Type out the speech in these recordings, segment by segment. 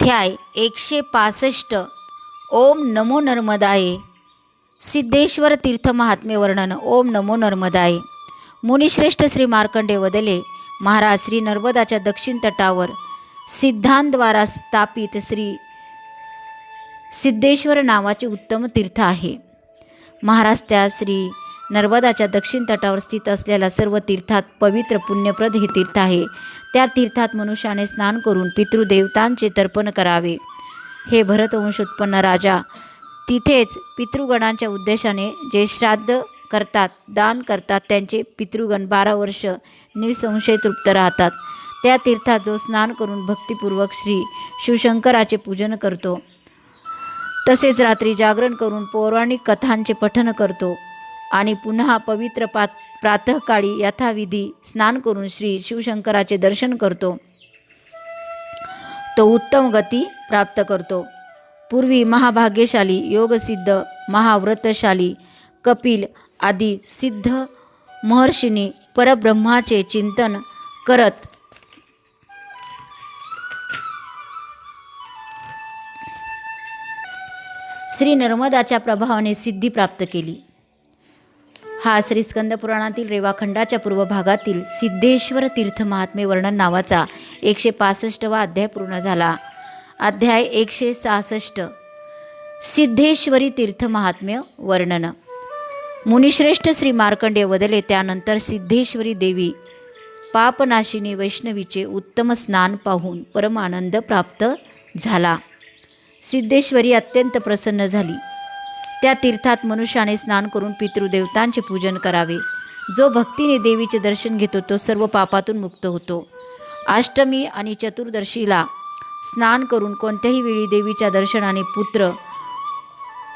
अध्याय एकशे पासष्ट. ओम नमो नर्मदाये. सिद्धेश्वर तीर्थ महात्मे वर्णन. ओम नमो नर्मदाये. मुनिश्रेष्ठ श्री मार्कंडे वदले महाराज श्री नर्मदाच्या दक्षिण तटावर सिद्धांतद्वारा स्थापित श्री सिद्धेश्वर नावाचे उत्तम तीर्थ आहे. महाराज त्या श्री नर्मदाच्या दक्षिण तटावर स्थित असलेल्या सर्व तीर्थात पवित्र पुण्यप्रद हे तीर्थ आहे. त्या तीर्थात मनुष्याने स्नान करून पितृदेवतांचे तर्पण करावे. हे भरतवंशोत्पन्न राजा. तिथेच पितृगणांच्या उद्देशाने जे श्राद्ध करतात दान करतात त्यांचे पितृगण बारा वर्ष निसंशय तृप्त राहतात. त्या तीर्थात जो स्नान करून भक्तिपूर्वक श्री शिवशंकराचे पूजन करतो तसेच रात्री जागरण करून पौराणिक कथांचे पठन करतो. आणि पुन्हा पवित्र पात प्रातःकाळी यथाविधी स्नान करून श्री शिवशंकराचे दर्शन करतो. तो उत्तम गती प्राप्त करतो. पूर्वी महाभाग्यशाली योगसिद्ध महाव्रतशाली कपिल आदी सिद्ध महर्षींनी परब्रह्माचे चिंतन करत श्री नर्मदाच्या प्रभावाने सिद्धी प्राप्त केली. हा श्रीस्कंद पुराणातील रेवाखंडाच्या पूर्व भागातील सिद्धेश्वर तीर्थ महात्मे वर्णन नावाचा एकशे पासष्टवा अध्याय पूर्ण झाला. अध्याय एकशे सहासष्ट. सिद्धेश्वरी तीर्थ महात्म्य वर्णन. मुनिश्रेष्ठ श्री मार्कंडे वदले त्यानंतर सिद्धेश्वरी देवी पापनाशिनी वैष्णवीचे उत्तम स्नान पाहून परमानंद प्राप्त झाला. सिद्धेश्वरी अत्यंत प्रसन्न झाली. त्या तीर्थात मनुष्याने स्नान करून पितृदेवतांचे पूजन करावे. जो भक्तीने देवीचे दर्शन घेतो तो सर्व पापातून मुक्त होतो. अष्टमी आणि चतुर्दशीला स्नान करून कोणत्याही वेळी देवीच्या दर्शनाने पुत्र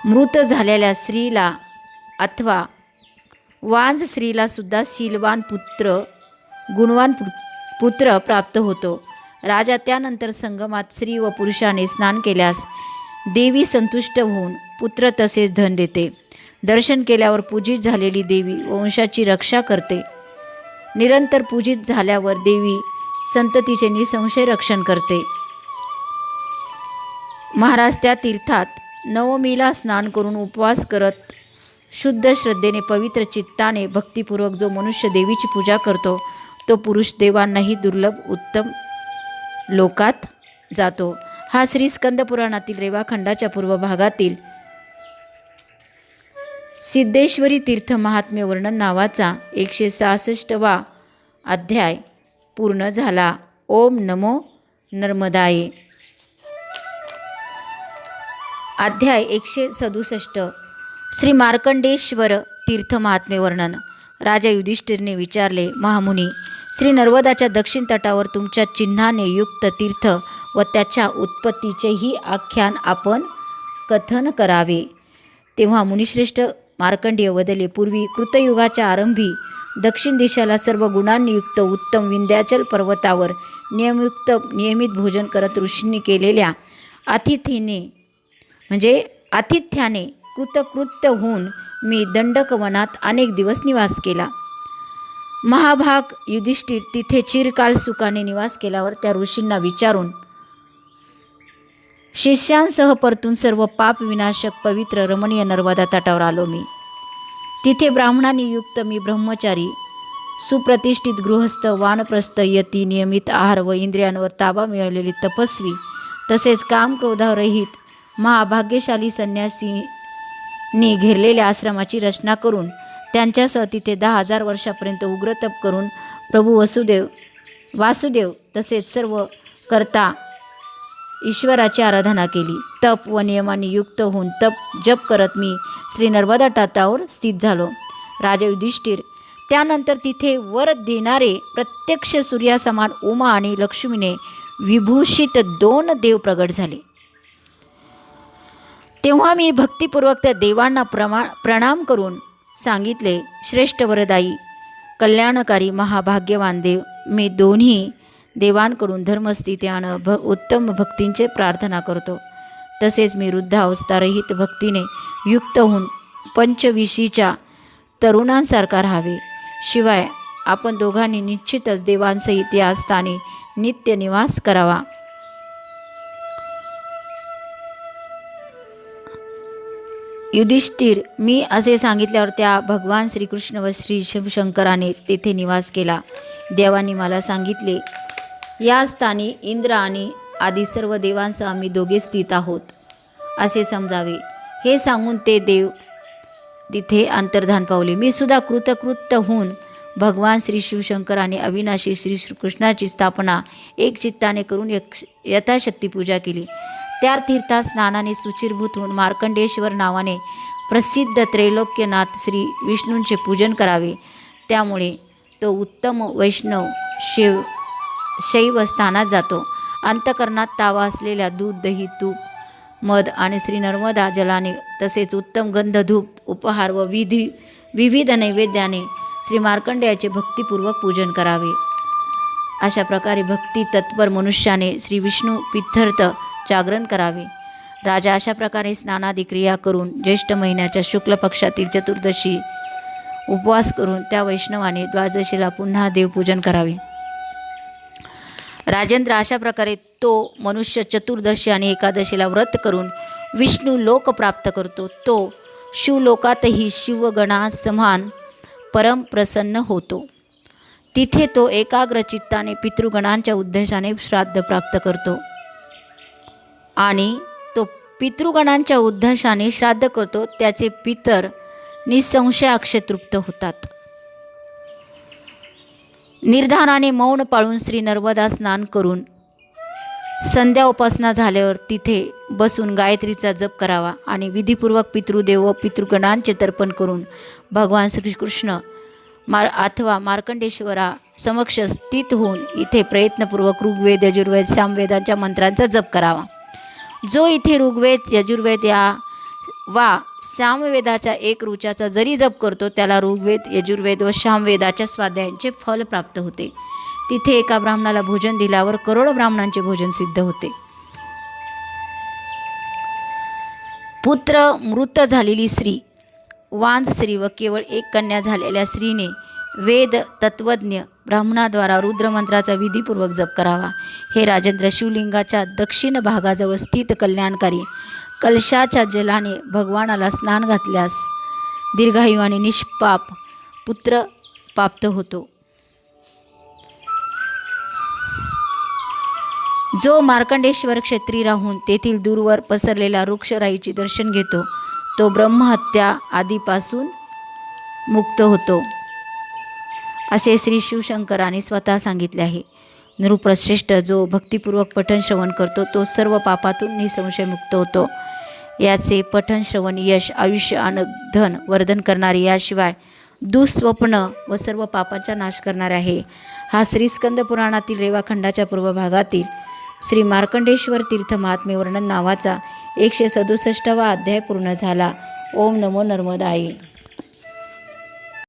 मृत झालेल्या स्त्रीला अथवा वांज स्त्रीला सुद्धा शीलवान पुत्र गुणवान पु पुत्र प्राप्त होतो. राजा त्यानंतर संगमात स्त्री व पुरुषाने स्नान केल्यास देवी संतुष्ट होऊन पुत्र तसेच धन देते. दर्शन केल्यावर पूजित झालेली देवी वंशाची रक्षा करते. निरंतर पूजित झाल्यावर देवी संततीचे निसंशय रक्षण करते. महाराज त्या तीर्थात नवमीला स्नान करून उपवास करत शुद्ध श्रद्धेने पवित्र चित्ताने भक्तिपूर्वक जो मनुष्य देवीची पूजा करतो तो पुरुष देवांनाही दुर्लभ उत्तम लोकात जातो. हा श्री स्कंद पुराणातील रेवाखंडाच्या पूर्व भागातील सिद्धेश्वरी तीर्थ महात्म्य वर्णन नावाचा एकशे सहासष्टवा अध्याय पूर्ण झाला. ओम नमो नर्मदाये. अध्याय एकशे सदुसष्ट. श्री मार्कंडेश्वर तीर्थ महात्म्य वर्णन राजा युधिष्ठिरने विचारले महामुनी श्री नर्मदाच्या दक्षिण तटावर तुमच्या चिन्हाने युक्त तीर्थ व त्याच्या उत्पत्तीचेही आख्यान आपण कथन करावे. तेव्हा मुनिश्रेष्ठ मार्कंडीय वदले पूर्वी कृतयुगाच्या आरंभी दक्षिण दिशेला सर्व गुणांनी युक्त उत्तम विंध्याचल पर्वतावर नियमयुक्त नियमित भोजन करत ऋषींनी केलेल्या अतिथीने म्हणजे आतिथ्याने कृतकृत्य होऊन मी दंडकवनात अनेक दिवस निवास केला महाभाग युधिष्ठिर तिथे चिरकाल सुखाने निवास केल्यावर त्या ऋषींना विचारून शिष्यांसह परतून सर्व पाप विनाशक पवित्र रमणीय नर्मदा तटावर आलो मी. तिथे ब्राह्मणांनी युक्त मी ब्रह्मचारी सुप्रतिष्ठित गृहस्थ वानप्रस्थ यती नियमित आहार व इंद्रियांवर ताबा मिळवलेली तपस्वी तसेच काम क्रोधारहित महाभाग्यशाली संन्यासींनी घेरलेल्या आश्रमाची रचना करून त्यांच्यासह तिथे दहा हजार वर्षापर्यंत उग्र तप करून प्रभू वसुदेव वासुदेव तसेच सर्व करता ईश्वराची आराधना केली. तप व नियमाने युक्त होऊन तप जप करत मी श्री नर्मदा टाटावर स्थित झालो. राजा युधिष्ठिर त्यानंतर तिथे वर देणारे प्रत्यक्ष सूर्यासमान उमा आणि लक्ष्मीने विभूषित दोन देव प्रगट झाले. तेव्हा मी भक्तिपूर्वक त्या देवांना प्रमा प्रणाम करून सांगितले श्रेष्ठ वरदाई कल्याणकारी महाभाग्यवान देव मी दोन्ही देवांकडून धर्मस्थिती आणं भ उत्तम भक्तींचे प्रार्थना करतो. तसेच मी वृद्धावस्थारहित भक्तीने युक्त होऊन पंचविशीच्या तरुणांसारखा राहावे. शिवाय आपण दोघांनी निश्चितच देवांसहित या स्थानी नित्य निवास करावा. युधिष्ठिर मी असे सांगितल्यावर त्या भगवान श्रीकृष्ण व श्री शिवशंकराने तेथे निवास केला. देवांनी मला सांगितले या स्थानी इंद्र आणि आदी सर्व देवांसह आम्ही दोघे स्थित आहोत. असे समजावे. हे सांगून ते देव तिथे अंतर्धान पावले. मी सुद्धा कृतकृत्य होऊन भगवान श्री शिवशंकर आणि अविनाशी श्री श्रीकृष्णाची स्थापना एक चित्ताने करून यक्ष यथाशक्ती पूजा केली. त्या तीर्थात स्नानाने सुचिरभूत होऊन मार्कंडेश्वर नावाने प्रसिद्ध त्रैलोक्यनाथ श्री विष्णूंचे पूजन करावे. त्यामुळे तो उत्तम वैष्णव शिव शैव स्थानात जातो. अंतकरणात तावा असलेल्या दूध दही तूप मध आणि श्री नर्मदा जलाने तसेच उत्तम गंधधूप उपहार व विधी विविध नैवेद्याने श्री मार्कंडेयाचे भक्तिपूर्वक पूजन करावे. अशा प्रकारे भक्ती तत्पर मनुष्याने श्री विष्णू पित्थर्थ जागरण करावे. राजा अशा प्रकारे स्नानादी क्रिया करून ज्येष्ठ महिन्याच्या शुक्ल पक्षातील चतुर्दशी उपवास करून त्या वैष्णवाने द्वादशीला पुन्हा देवपूजन करावे. राजेंद्र अशा प्रकारे तो मनुष्य चतुर्दशी आणि एकादशीला व्रत करून विष्णू लोक प्राप्त करतो. तो शिवलोकातही शिवगणा समान परम प्रसन्न होतो. तिथे तो एकाग्र चित्ताने पितृगणांच्या उद्देशाने श्राद्ध प्राप्त करतो. आणि तो पितृगणांच्या उद्देशाने श्राद्ध करतो. त्याचे पितर निसंशय अक्षतृप्त होतात. निर्धाराने मौन पाळून श्री नर्मदा स्नान करून संध्या उपासना झाल्यावर तिथे बसून गायत्रीचा जप करावा आणि विधीपूर्वक पितृदेव व पितृगणांचे तर्पण करून भगवान श्रीकृष्ण मार अथवा मार्कंडेश्वरा समक्ष स्थित होऊन इथे प्रयत्नपूर्वक ऋग्वेद यजुर्वेद सामवेदांच्या मंत्रांचा जप करावा. जो इथे ऋग्वेद यजुर्वेद या वा सामवेदाच्या एक ऋचाचा जरी जप करतो त्याला ऋग्वेद यजुर्वेद व सामवेदाच्या स्वाध्यायांचे फल प्राप्त होते. तिथे एका ब्राह्मणाला भोजन दिल्यावर करोड ब्राह्मणांचे भोजन सिद्ध होते. पुत्र मृत झालेली स्त्री वांज स्त्री व केवळ एक कन्या झालेल्या स्त्रीने वेद तत्वज्ञ ब्राह्मणाद्वारा रुद्रमंत्राचा विधीपूर्वक जप करावा. हे राजेंद्र शिवलिंगाच्या दक्षिण भागाजवळ स्थित कल्याणकारी कलशाच्या जलाने भगवानाला स्नान घातल्यास दीर्घायू आणि निष्पाप पुत्र प्राप्त होतो. जो मार्कंडेश्वर क्षेत्री राहून तेथील दूरवर पसरलेल्या वृक्षराईचे दर्शन घेतो तो ब्रह्महत्या आदीपासून मुक्त होतो. असे श्री शिवशंकराने स्वतः सांगितले आहे. नृप्रश्रेष्ठ जो भक्तिपूर्वक पठण श्रवण करतो तो सर्व पापातून निसंशय मुक्त होतो. याचे पठण श्रवण यश आयुष्य आणि धन वर्धन करणारे याशिवाय दुःस्वप्न व सर्व पापांचा नाश करणारे आहे. हा श्रीस्कंद पुराणातील रेवाखंडाच्या पूर्व भागातील श्री मार्कंडेश्वर तीर्थ महात्मे वर्णन नावाचा एकशे सदुसष्टावा अध्याय पूर्ण झाला. ओम नमो नर्मदाई